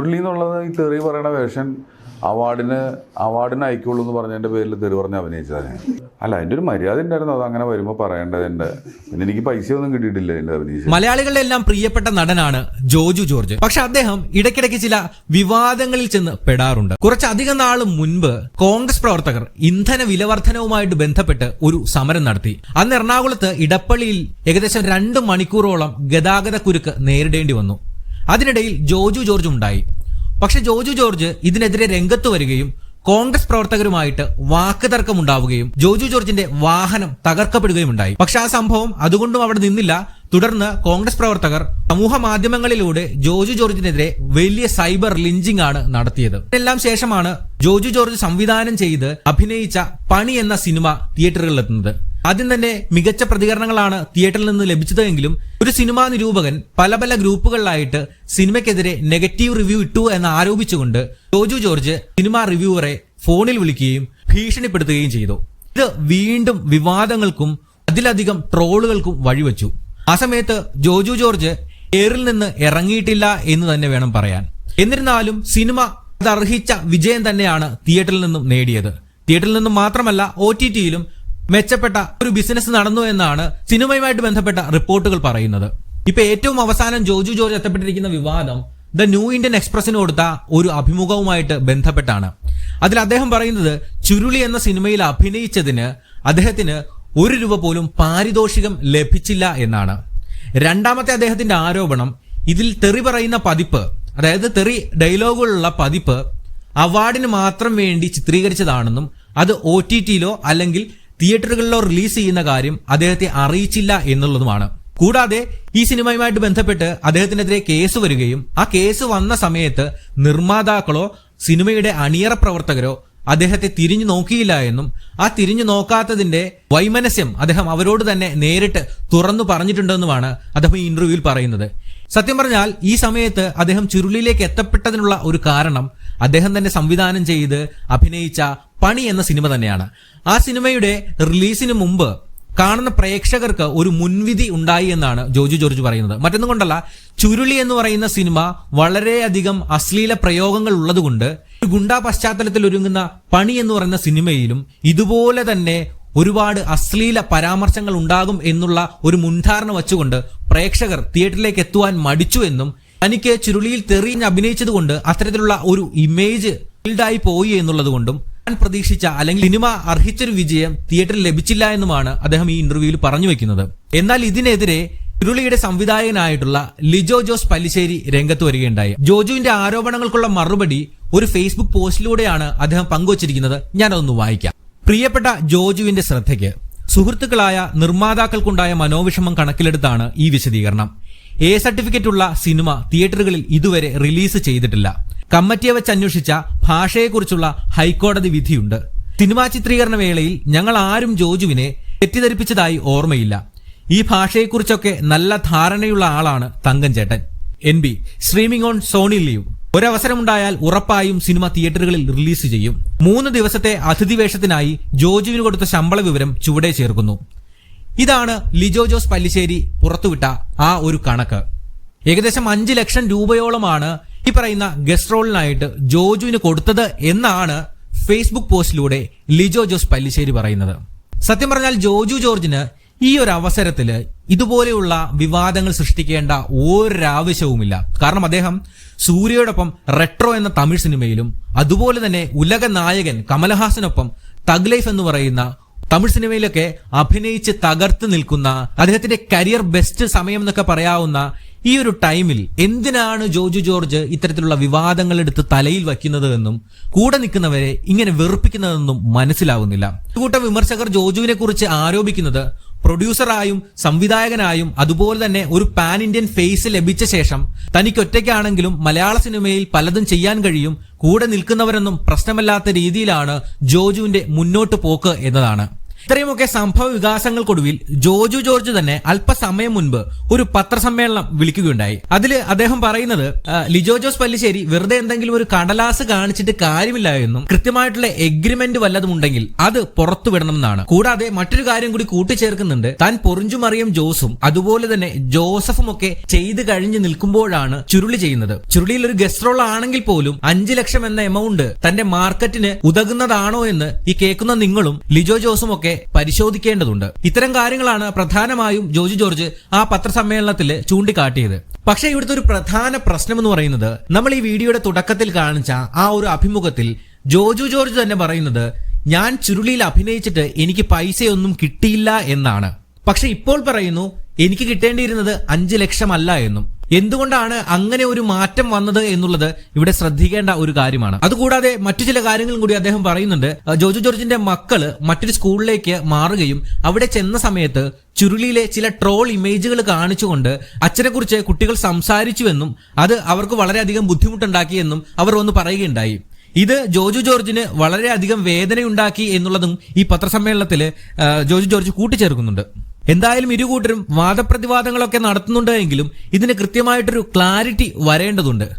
ചുരുളി എന്നുള്ളത് ഈ തെറി പറയണ വേഷൻ അവാർഡിന് അവാർഡിന് അയക്കുള്ളൂ എന്ന് പറഞ്ഞതിന്റെ പേരിൽ തെറി പറഞ്ഞ് അഭിനയിച്ചതാണ് അല്ല അതിന്റെ ഒരു മര്യാദ ഉണ്ടായിരുന്നു. അത് അങ്ങനെ വരുമ്പോൾ പറയേണ്ടതിന്റെ പിന്നെ എനിക്ക് ഒന്നും കിട്ടിയിട്ടില്ല എന്റെ അഭിനയിച്ചു. മലയാളികളുടെ എല്ലാം പ്രിയപ്പെട്ട നടനാണ് ജോജു ജോർജ്. പക്ഷെ അദ്ദേഹം ഇടയ്ക്കിടയ്ക്ക് ചില വിവാദങ്ങളിൽ ചെന്ന് പെടാറുണ്ട്. കുറച്ചധികം നാൾ മുൻപ് കോൺഗ്രസ് പ്രവർത്തകർ ഇന്ധന വിലവർദ്ധനവുമായിട്ട് ബന്ധപ്പെട്ട് ഒരു സമരം നടത്തി. അന്ന് എറണാകുളത്ത് ഇടപ്പള്ളിയിൽ ഏകദേശം രണ്ട് മണിക്കൂറോളം ഗതാഗത കുരുക്ക് നേരിടേണ്ടി വന്നു. അതിനിടയിൽ ജോജു ജോർജ് ഉണ്ടായി. പക്ഷെ ജോജു ജോർജ് ഇതിനെതിരെ രംഗത്ത് വരികയും കോൺഗ്രസ് പ്രവർത്തകരുമായിട്ട് വാക്ക് തർക്കമുണ്ടാവുകയും ജോജു ജോർജിന്റെ വാഹനം തകർക്കപ്പെടുകയും ഉണ്ടായി. പക്ഷെ ആ സംഭവം അതുകൊണ്ടും അവിടെ നിന്നില്ല. തുടർന്ന് കോൺഗ്രസ് പ്രവർത്തകർ സമൂഹ മാധ്യമങ്ങളിലൂടെ ജോജു ജോർജിനെതിരെ വലിയ സൈബർ ലിഞ്ചിങ് ആണ് നടത്തിയത്. ഇതിനെല്ലാം ശേഷമാണ് ജോജു ജോർജ് സംവിധാനം ചെയ്ത് അഭിനയിച്ച പണി എന്ന സിനിമ തിയേറ്ററുകളിലെത്തുന്നത്. ആദ്യം തന്നെ മികച്ച പ്രതികരണങ്ങളാണ് തിയേറ്ററിൽ നിന്ന് ലഭിച്ചതെങ്കിലും ഒരു സിനിമാ നിരൂപകൻ പല പല ഗ്രൂപ്പുകളിലായിട്ട് സിനിമയ്ക്കെതിരെ നെഗറ്റീവ് റിവ്യൂ ഇട്ടു എന്ന് ആരോപിച്ചുകൊണ്ട് ജോജു ജോർജ് സിനിമാ റിവ്യൂവറെ ഫോണിൽ വിളിക്കുകയും ഭീഷണിപ്പെടുത്തുകയും ചെയ്തു. ഇത് വീണ്ടും വിവാദങ്ങൾക്കും അതിലധികം ട്രോളുകൾക്കും വഴിവെച്ചു. ആ സമയത്ത് ജോജു ജോർജ് എയറിൽ നിന്ന് ഇറങ്ങിയിട്ടില്ല എന്ന് തന്നെ വേണം പറയാൻ. എന്നിരുന്നാലും സിനിമ അതർഹിച്ച വിജയം തന്നെയാണ് തിയേറ്ററിൽ നിന്നും നേടിയത്. തിയേറ്ററിൽ നിന്നും മാത്രമല്ല ഒ ടി ടിയിലും മെച്ചപ്പെട്ട ഒരു ബിസിനസ് നടന്നു എന്നാണ് സിനിമയുമായിട്ട് ബന്ധപ്പെട്ട റിപ്പോർട്ടുകൾ പറയുന്നത്. ഇപ്പൊ ഏറ്റവും അവസാനം ജോജു ജോർജ് എത്തപ്പെട്ടിരിക്കുന്ന വിവാദം ദ ന്യൂ ഇന്ത്യൻ എക്സ്പ്രസിന് കൊടുത്ത ഒരു അഭിമുഖവുമായിട്ട് ബന്ധപ്പെട്ടാണ്. അതിൽ അദ്ദേഹം പറയുന്നത് ചുരുളി എന്ന സിനിമയിൽ അഭിനയിച്ചതിന് അദ്ദേഹത്തിന് ഒരു രൂപ പോലും പാരിതോഷികം ലഭിച്ചില്ല എന്നാണ്. രണ്ടാമത്തെ അദ്ദേഹത്തിന്റെ ആരോപണം ഇതിൽ തെറി പറയുന്ന പതിപ്പ് അതായത് തെറി ഡയലോഗുകളുള്ള പതിപ്പ് അവാർഡിന് മാത്രം വേണ്ടി ചിത്രീകരിച്ചതാണെന്നും അത് ഒ ടി ടിയിലോ അല്ലെങ്കിൽ തിയേറ്ററുകളിലോ റിലീസ് ചെയ്യുന്ന കാര്യം അദ്ദേഹത്തെ അറിയിച്ചില്ല എന്നുള്ളതുമാണ്. കൂടാതെ ഈ സിനിമയുമായിട്ട് ബന്ധപ്പെട്ട് അദ്ദേഹത്തിനെതിരെ കേസ് വരികയും ആ കേസ് വന്ന സമയത്ത് നിർമ്മാതാക്കളോ സിനിമയുടെ അണിയറ പ്രവർത്തകരോ അദ്ദേഹത്തെ തിരിഞ്ഞു നോക്കിയില്ല എന്നും ആ തിരിഞ്ഞു നോക്കാത്തതിന്റെ വൈമനസ്യം അദ്ദേഹം അവരോട് തന്നെ നേരിട്ട് തുറന്നു പറഞ്ഞിട്ടുണ്ടെന്നുമാണ് അദ്ദേഹം ഈ ഇന്റർവ്യൂവിൽ പറയുന്നത്. സത്യം പറഞ്ഞാൽ ഈ സമയത്ത് അദ്ദേഹം ചുരുളിലേക്ക് എത്തപ്പെട്ടതിനുള്ള ഒരു കാരണം അദ്ദേഹം തന്നെ സംവിധാനം ചെയ്ത് അഭിനയിച്ച പണി എന്ന സിനിമ തന്നെയാണ്. ആ സിനിമയുടെ റിലീസിന് മുമ്പ് കാണുന്ന പ്രേക്ഷകർക്ക് ഒരു മുൻവിധി ഉണ്ടായി എന്നാണ് ജോജു ജോർജ് പറയുന്നത്. മറ്റൊന്നും കൊണ്ടല്ല ചുരുളി എന്ന് പറയുന്ന സിനിമ വളരെയധികം അശ്ലീല പ്രയോഗങ്ങൾ ഉള്ളതുകൊണ്ട് ഗുണ്ടാ പശ്ചാത്തലത്തിൽ ഒരുങ്ങുന്ന പണി എന്ന് പറയുന്ന സിനിമയിലും ഇതുപോലെ തന്നെ ഒരുപാട് അശ്ലീല പരാമർശങ്ങൾ ഉണ്ടാകും എന്നുള്ള ഒരു മുൻധാരണ വച്ചുകൊണ്ട് പ്രേക്ഷകർ തിയേറ്ററിലേക്ക് എത്തുവാൻ മടിച്ചു എന്നും തനിക്ക് ചുരുളിയിൽ തെറിഞ്ഞ് അഭിനയിച്ചതുകൊണ്ട് അത്തരത്തിലുള്ള ഒരു ഇമേജ് ബിൽഡായി പോയി എന്നുള്ളത് കൊണ്ടും ഞാൻ പ്രതീക്ഷിച്ച അല്ലെങ്കിൽ സിനിമ അർഹിച്ചൊരു വിജയം തിയേറ്ററിൽ ലഭിച്ചില്ല എന്നുമാണ് അദ്ദേഹം ഈ ഇന്റർവ്യൂവിൽ പറഞ്ഞു വെക്കുന്നത്. എന്നാൽ ഇതിനെതിരെ ചുരുളിയുടെ സംവിധായകനായിട്ടുള്ള ലിജോ ജോസ് പല്ലിശ്ശേരി രംഗത്ത് വരികയുണ്ടായി. ജോജുവിന്റെ ആരോപണങ്ങൾക്കുള്ള മറുപടി ഒരു ഫേസ്ബുക്ക് പോസ്റ്റിലൂടെയാണ് അദ്ദേഹം പങ്കുവച്ചിരിക്കുന്നത്. ഞാനതൊന്ന് വായിക്കാം. പ്രിയപ്പെട്ട ജോജുവിന്റെ ശ്രദ്ധയ്ക്ക് സുഹൃത്തുക്കളായ നിർമ്മാതാക്കൾക്കുണ്ടായ മനോവിഷമം കണക്കിലെടുത്താണ് ഈ വിശദീകരണം. എ സർട്ടിഫിക്കറ്റ് ഉള്ള സിനിമ തിയേറ്ററുകളിൽ ഇതുവരെ റിലീസ് ചെയ്തിട്ടില്ല. കമ്മിറ്റിയെ വെച്ച് അന്വേഷിച്ച ഭാഷയെക്കുറിച്ചുള്ള ഹൈക്കോടതി വിധിയുണ്ട്. സിനിമാ ചിത്രീകരണ വേളയിൽ ഞങ്ങൾ ആരും ജോജുവിനെ തെറ്റിദ്ധരിപ്പിച്ചതായി ഓർമ്മയില്ല. ഈ ഭാഷയെക്കുറിച്ചൊക്കെ നല്ല ധാരണയുള്ള ആളാണ് തങ്കൻ ചേട്ടൻ. N B streaming on Sony LIV. ഒരവസരമുണ്ടായാൽ ഉറപ്പായും സിനിമ തിയേറ്ററുകളിൽ റിലീസ് ചെയ്യും. മൂന്ന് ദിവസത്തെ അതിഥി വേഷത്തിനായി ജോജുവിന് കൊടുത്ത ശമ്പള വിവരം ചുവടെ ചേർക്കുന്നു. ഇതാണ് ലിജോ ജോസ് പല്ലിശ്ശേരി പുറത്തുവിട്ട ആ ഒരു കണക്ക്. ഏകദേശം അഞ്ച് ലക്ഷം രൂപയോളമാണ് ഈ പറയുന്ന ഗസ്റ്റ് റോളിനായിട്ട് ജോജുവിന് കൊടുത്തത് എന്നാണ് ഫേസ്ബുക്ക് പോസ്റ്റിലൂടെ ലിജോ ജോസ് പല്ലിശ്ശേരി പറയുന്നത്. സത്യം പറഞ്ഞാൽ ജോജു ജോർജിന് ഈ ഒരു അവസരത്തിൽ ഇതുപോലെയുള്ള വിവാദങ്ങൾ സൃഷ്ടിക്കേണ്ട ഒരാവശ്യവുമില്ല. കാരണം അദ്ദേഹം സൂര്യയോടൊപ്പം റെട്രോ എന്ന തമിഴ് സിനിമയിലും അതുപോലെ തന്നെ ഉലക നായകൻ കമലഹാസനൊപ്പം തഗ് ലൈഫ് എന്ന് പറയുന്ന തമിഴ് സിനിമയിലൊക്കെ അഭിനയിച്ച് തകർത്ത് നിൽക്കുന്ന അദ്ദേഹത്തിന്റെ കരിയർ ബെസ്റ്റ് സമയം എന്നൊക്കെ പറയാവുന്ന ഈ ഒരു ടൈമിൽ എന്തിനാണ് ജോജു ജോർജ് ഇത്തരത്തിലുള്ള വിവാദങ്ങൾ എടുത്ത് തലയിൽ വയ്ക്കുന്നത് എന്നും കൂടെ നിൽക്കുന്നവരെ ഇങ്ങനെ വെറുപ്പിക്കുന്നതെന്നും മനസ്സിലാവുന്നില്ല. കൂട്ടം വിമർശകർ ജോജുവിനെ കുറിച്ച് ആരോപിക്കുന്നത് പ്രൊഡ്യൂസറായും സംവിധായകനായും അതുപോലെ തന്നെ ഒരു പാൻ ഇന്ത്യൻ ഫേസ് ലഭിച്ച ശേഷം തനിക്കൊറ്റയ്ക്കാണെങ്കിലും മലയാള സിനിമയിൽ പലതും ചെയ്യാൻ കഴിയും കൂടെ നിൽക്കുന്നവരൊന്നും പ്രശ്നമല്ലാത്ത രീതിയിലാണ് ജോജുവിന്റെ മുന്നോട്ട് പോക്ക് എന്നതാണ്. ഇത്രയുമൊക്കെ സംഭവ വികാസങ്ങൾക്കൊടുവിൽ ജോജു ജോർജ് തന്നെ അല്പസമയം മുൻപ് ഒരു പത്രസമ്മേളനം വിളിക്കുകയുണ്ടായി. അതിൽ അദ്ദേഹം പറയുന്നത് ലിജോ ജോസ് പല്ലിശ്ശേരി വെറുതെ എന്തെങ്കിലും ഒരു കടലാസ് കാണിച്ചിട്ട് കാര്യമില്ല എന്നും കൃത്യമായിട്ടുള്ള എഗ്രിമെന്റ് വല്ലതും ഉണ്ടെങ്കിൽ അത് പുറത്തുവിടണം എന്നാണ് കൂടാതെ മറ്റൊരു കാര്യം കൂടി കൂട്ടിച്ചേർക്കുന്നുണ്ട്. താൻ പൊറിഞ്ചുമറിയം ജോസും അതുപോലെ തന്നെ ജോസഫും ഒക്കെ ചെയ്ത് കഴിഞ്ഞ് നിൽക്കുമ്പോഴാണ് ചുരുളി ചെയ്യുന്നത്. ചുരുളിയിൽ ഒരു ഗസ്റ്റ് റോൾ ആണെങ്കിൽ പോലും അഞ്ചു ലക്ഷം എന്ന എമൗണ്ട് തന്റെ മാർക്കറ്റിന് ഉതകുന്നതാണോ എന്ന് ഈ കേൾക്കുന്ന നിങ്ങളും ലിജോ ജോസും ഒക്കെ പരിശോധിക്കേണ്ടതുണ്ട്. ഇത്തരം കാര്യങ്ങളാണ് പ്രധാനമായും ജോജി ജോർജ് ആ പത്രസമ്മേളനത്തിൽ ചൂണ്ടിക്കാട്ടിയത്. പക്ഷേ ഇവിടുത്തെ ഒരു പ്രധാന പ്രശ്നം എന്ന് പറയുന്നത് നമ്മൾ ഈ വീഡിയോയുടെ തുടക്കത്തിൽ കാണിച്ച ആ ഒരു അഭിമുഖത്തിൽ ജോജു ജോർജ് തന്നെ പറയുന്നത് ഞാൻ ചുരുളിയിൽ അഭിനയിച്ചിട്ട് എനിക്ക് പൈസയൊന്നും കിട്ടിയില്ല എന്നാണ്. പക്ഷെ ഇപ്പോൾ പറയുന്നു എനിക്ക് കിട്ടേണ്ടിയിരുന്നത് അഞ്ച് ലക്ഷമല്ല എന്നും. എന്തുകൊണ്ടാണ് അങ്ങനെ ഒരു മാറ്റം വന്നത് എന്നുള്ളത് ഇവിടെ ശ്രദ്ധിക്കേണ്ട ഒരു കാര്യമാണ്. അതുകൂടാതെ മറ്റു ചില കാര്യങ്ങളും കൂടി അദ്ദേഹം പറയുന്നുണ്ട്. ജോജു ജോർജിന്റെ മക്കൾ മറ്റൊരു സ്കൂളിലേക്ക് മാറുകയും അവിടെ ചെന്ന സമയത്ത് ചുരുളിയിലെ ചില ട്രോൾ ഇമേജുകൾ കാണിച്ചുകൊണ്ട് അച്ഛനെക്കുറിച്ച് കുട്ടികൾ സംസാരിച്ചുവെന്നും അത് അവർക്ക് വളരെയധികം ബുദ്ധിമുട്ടുണ്ടാക്കിയെന്നും അവർ ഒന്ന് പറയുകയുണ്ടായി. ഇത് ജോജു ജോർജിന് വളരെയധികം വേദനയുണ്ടാക്കി എന്നുള്ളതും ഈ പത്രസമ്മേളനത്തിൽ ജോജു ജോർജ് കൂട്ടിച്ചേർക്കുന്നുണ്ട്. എന്തായാലും ഇരുകൂട്ടരും വാദപ്രതിവാദങ്ങളൊക്കെ നടത്തുന്നുണ്ട് എങ്കിലും ഇതിന് കൃത്യമായിട്ടൊരു ക്ലാരിറ്റി വരേണ്ടതുണ്ട്.